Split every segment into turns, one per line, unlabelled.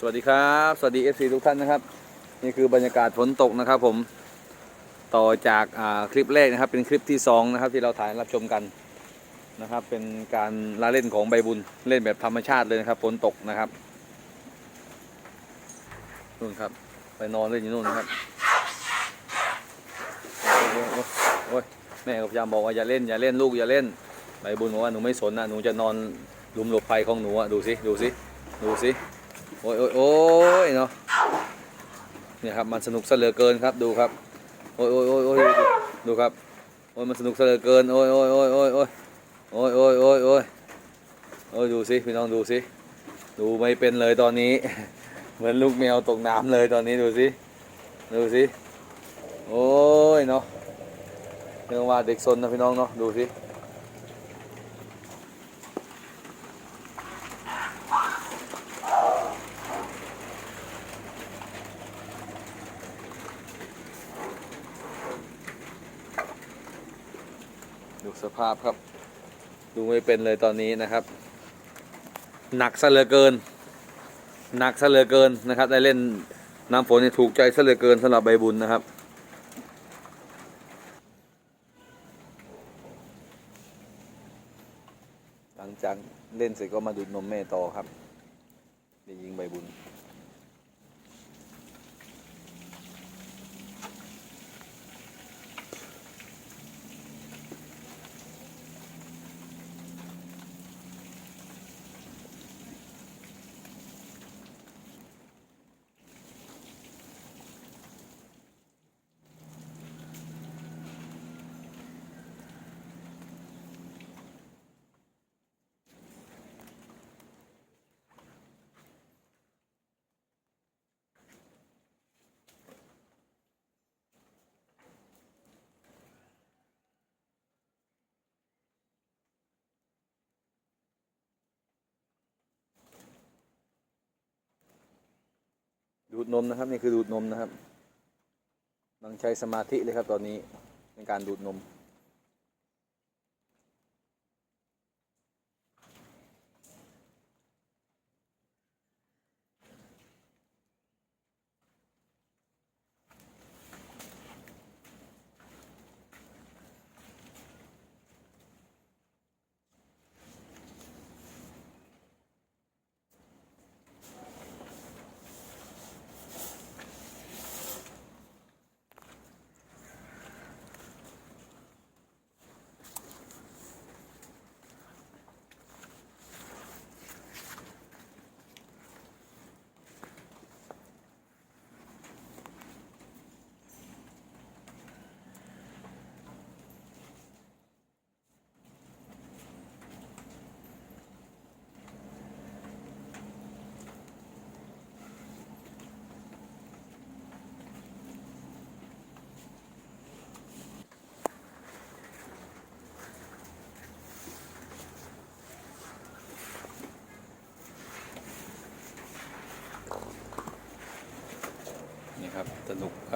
สวัสดีครับ สวัสดี FC ทุกท่านนะครับ นี่คือบรรยากาศฝนตกนะครับผมต่อจากคลิปแรกนะครับ เป็นคลิปที่สองนะครับที่เราถ่ายรับชมกันนะครับ เป็นการละเล่นของใบบุญเล่นแบบธรรมชาติเลยนะครับฝนตกนะครับนู่นครับ ไปนอนเล่นอยู่นู่นนะครับโอ้ยโอ้ยโอ้ยแม่ก็พยายามบอกว่าอย่าเล่นอย่าเล่นลูกอย่าเล่นใบบุญบอกว่าหนูไม่สนนะหนูจะนอนหลุมหลบภัยของหนูอะดูสิดูสิดูสิ โอ้ยโอ้ยโอ้ยเนาะเนี่ยครับมันสนุกเหลือเกินครับดูครับ โอ้ยโอ้ยโอ้ยโอ้ยดูครับโอ้ยมันสนุกเหลือเกินโอ้ยโอ้ยโอ้ยโอ้ยโอ้ยโอ้ยโอ้ยโอ้ยโอ้ยโอ้ยดูสิพี่น้องดูสิดูไม่เป็นเลยตอนนี้ เหมือนลูกแมวตกน้ำเลยตอนนี้ดูสิดูสิโอ้ยเนาะเรียกว่าเด็กซนนะพี่น้องเนาะดูสิ ดูสภาพครับ ดูไม่เป็นเลยตอนนี้นะครับ หนักซะเหลือเกิน หนักซะเหลือเกินนะครับ ได้เล่นน้ำฝนนี่ถูกใจซะเหลือเกินสำหรับใบบุญนะครับหลังจากเล่นเสร็จก็มาดูดนมแม่ต่อครับเดี๋ยวยิงใบบุญ ดูดนมนะครับนี่คือดูดนมนะครับหลังใช้สมาธิเลยครับตอนนี้ในการดูดนม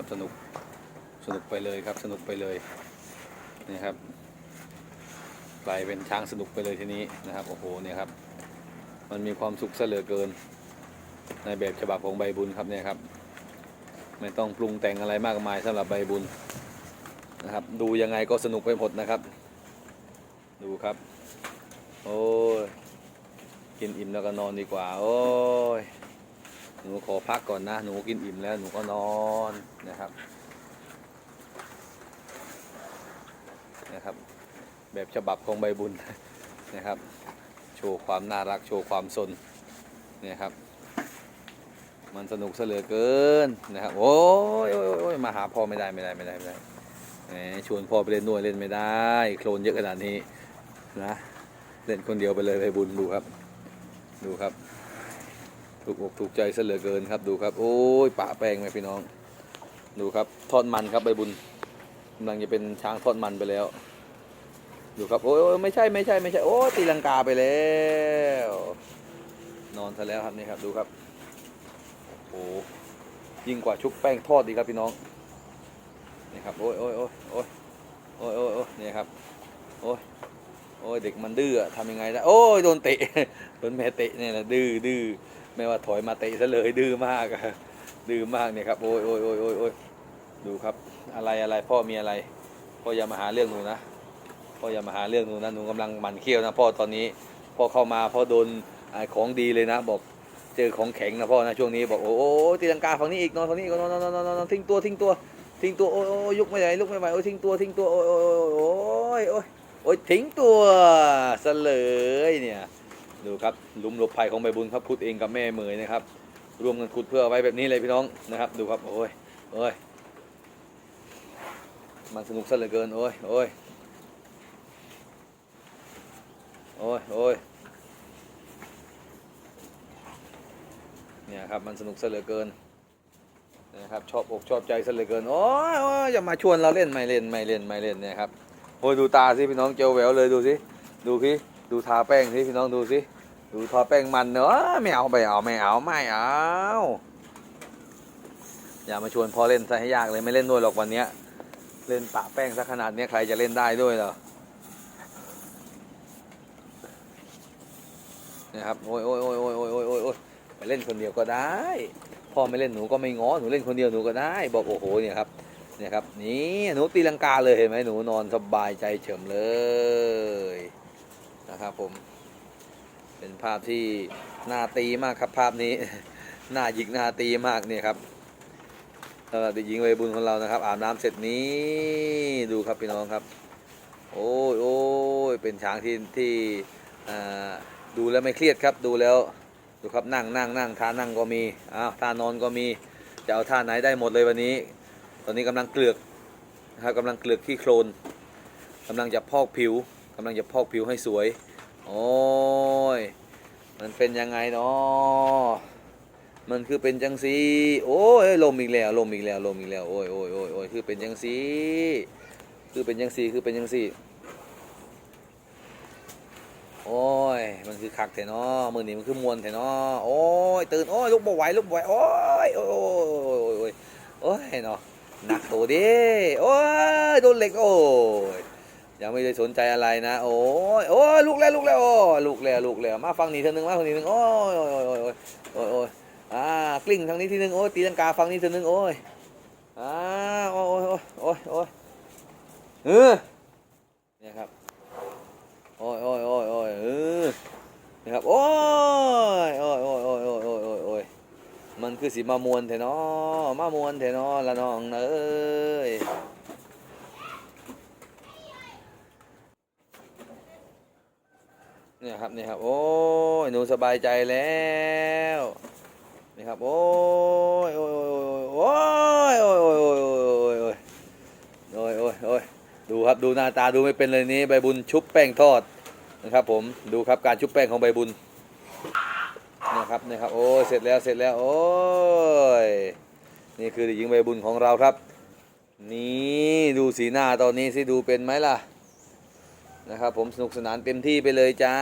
ครับสนุกสนุกไปเลยครับสนุกไปเลยนี่ครับกลายเป็นช้างสนุกไปเลยทีนี้นะครับโอ้โหเนี่ยครับ มันมีความสุขเหลือเกิน ในแบบฉบับของใบบุญครับเนี่ยครับ ไม่ต้องปรุงแต่งอะไรมากมายสำหรับใบบุญนะครับ ดูยังไงก็สนุกไปหมดนะครับ ดูครับ โอ้ยกินอิ่มแล้วก็นอนดีกว่า โอ้ย หนูขอพักก่อนนะ หนูกินอิ่มแล้วหนูก็นอนนะครับ นะครับ แบบฉบับของใบบุญนะครับ โชว์ความน่ารักโชว์ความสนนี่ครับ มันสนุกเสลือเกินนะครับ โอ้ยโอ้ยอยอยมาหาพ่อไม่ได้ไม่ได้ไม่ได้ไม่ได้ชวนพ่อไปเล่นด้วยเล่นไม่ได้ โคลนเยอะขนาดนี้นะ เล่นคนเดียวไปเลยใบบุญดูครับ ดูครับ ถูกอกถูกใจซะเหลือเกินครับดูครับ โอ้ยปะแป้งไหมพี่น้อง ดูครับทอดมันครับใบบุญกำลังจะเป็นช้างทอดมันไปแล้ว ดูครับโอ้ยไม่ใช่ไม่ใช่ไม่ใช่โอ้ตีลังกาไปแล้ว นอนซะแล้วครับนี่ครับดูครับโอ้ยิ่งกว่าชุบแป้งทอดดีครับพี่น้องนี่ครับโอ้ยโอ้ยโอ้ยโอ้ยโอ้ยโอ้ยโอ้ยนี่ครับโอ้ยโอ้ยเด็กมันดื้อทำยังไงได้โอ้ยโดนเตะโดนแม่เตะเนี่ยแหละดื้อดื้อ ไม่ว่าถอยมาเตะซะเลยดื้อมากอะดื้อมากเนี่ยครับโอ้ยโอ้ยโอ้ยโอ้ยโอ้ยดูครับ อะไรอะไรพ่อมีอะไรพ่ออย่ามาหาเรื่องหนูนะพ่ออย่ามาหาเรื่องหนูนะหนูกำลังหมันเคี้ยวนะพ่อตอนนี้พ่อเข้ามาพ่อโดนอของดีเลยนะ บอกเจอของแข็งนะพ่อนะช่วงนี้บอกโอ้โอ้ตีลังกาฝั่งนี้อีกนอนฝั่งนี้อีกนอนนอนนอนนอนนอนทิ้งตัวทิ้งตัวทิ้งตัวโอ้ยยุกไม่ไหวลุกไม่ไหวโอ้ยทิ้งตัวทิ้งตัวโอ้ยโอ้ยโอ้ยโอ้ยทิ้งตัวซะเลยเนี่ย ดูครับหลุมหลบภัยของใบบุญครับขุดเองกับแม่เหมยนะครับรวมกันขุดเพื่อไว้แบบนี้เลยพี่น้องนะครับ ดูครับโอ้ยโอ้ยมันสนุกซะเหลือเกินโอ้ยโอ้ยโอ้ยโอ้ยเนี่ยครับมันสนุกซะเหลือเกินนะครับชอบอกชอบใจซะเหลือเกินโอ้ยโอ้ยอย่ามาชวนเราเล่นไม่เล่นไม่เล่นไม่เล่นเนี่ยครับโอ้ยดูตาสิพี่น้องเจียวแหววเลยดูสิดูพี่ ดูทาแป้งสิพี่น้องดูสิดูทอแป้งมันเนอะไม่เอาไปเอาไม่เอาไม่เอาอย่ามาชวนพ่อเล่นซะให้ยากเลยไม่เล่นด้วยหรอกวันเนี้ยเล่นปะแป้งซะขนาดเนี้ยใครจะเล่นได้ด้วยเหรอนี่ยครับโอ้ยโอ้ยโอ้ยโอ้ยโอ้ยโอ้ยโอ้ยโอ้ยไปเล่นคนเดียวก็ได้ พ่อไม่เล่นหนูก็ไม่ง้อหนูเล่นคนเดียวหนูก็ได้ บอกโอ้โหเนี่ยครับเนี่ยครับนี่หนูตีลังกาเลยเห็นไหมหนูนอนสบายใจเฉิมเลย นะครับผม เป็นภาพที่น่าตีมากครับภาพนี้ น่าหยิกน่าตีมากเนี่ยครับสำหรับเด็กหญิงวัยบุญของเรานะครับ อาบน้ำเสร็จนี้ดูครับพี่น้องครับ โอ้ยโอ้ยเป็นช้างที่ที่อ่าดูแล้วไม่เครียดครับดูแล้วดูครับนั่งนั่งนั่งท่านั่งก็มีอ้าวท่านอนก็มีจะเอาท่าไหนได้หมดเลยวันนี้ ตอนนี้กำลังเกลือกนะครับกำลังเกลือกขี้โคลนกำลังจะพอกผิวำลังจะพอกผิวให้สวย โอ้ย มันเป็นยังไงเนาะมันคือเป็นจังสีโอ้ยลมอีกแล้วลมอีกแล้วลมอีกแล้วโอ้ยโอ้ยโอ้ยโอ้ยคือเป็นจังสีคือเป็นจังสีคือเป็นจังสีโอ้ย มันคือคักแท้เนาะมือนี้มันคือมวนแท้เนาะโอ้ยตื่นโอ้ยลุกบ่ไหวลุกบ่ไหวโอ้ยโอ้ยโอ้ยโอ้ยโอ้ยโอ้ยเนาะหนักโตดิโอ้ยโดนเหล็กโอ้ย ยังไม่ได้สนใจอะไรนะ โอ้ยโอ้ยลูกแล้วลูกแล้วโอ้ยลูกแล้วลูกแล้วมาฟังนี้เทีนึงมาฟังนี้นึงโอ้ยโอ้ยโอ้ยโอ้ยโอ้ยโอ้ยอ่ากลิ้งทางนี้ทีนึงโอ้ยตีลังกาฟังนี้ทีนึงโอ้ยอ่าโอ้ยโอ้ยโอ้ยโอ้ยเออเนี่ยครับโอ้ยโอ้ยโอ้ยโอ้ยเออนะครับโอ้ยโอ้ยโอ้ยโอ้ยโอ้ยโอ้ยโอ้ยโอ้ยมันคือสีมามวนเถอะเนาะมามวนเถอะเนาะละน้องเอ้ย เนี่ยครับเนี่ยครับ โอ้ยหนูสบายใจแล้วนี่ครับ โอ้ยโอ้ยโอ้ยโอ้ยโอ้ยโอ้ยโอ้ยโอ้ยโอ้ยโอ้ยโอ้ยดูครับดูหน้าตาดูไม่เป็นเลยนี้ใบบุญชุบแป้งทอดนะครับ ผมดูครับการชุบแป้งของใบบุญนะครับเนี่ยครับโอ้ยเสร็จแล้วเสร็จแล้วโอ้ยนี่คือเด็กหญิงใบบุญของเราครับ นี่ดูสีหน้าตอนนี้สิดูเป็นไหมล่ะ นะครับผมสนุกสนานเต็มที่ไปเลยจ้า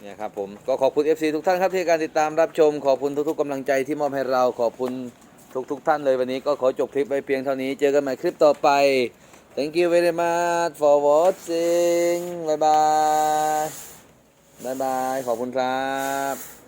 เนี่ยครับผมก็ขอบคุณ FC ทุกท่านครับที่การติดตามรับชม ขอบคุณทุกๆกำลังใจที่มอบให้เราขอบคุณทุกๆท่านเลยวันนี้ก็ขอจบคลิปไว้เพียงเท่านี้เจอกันใหม่คลิปต่อไป thank you very much for watching บายบายบายบายขอบคุณครับ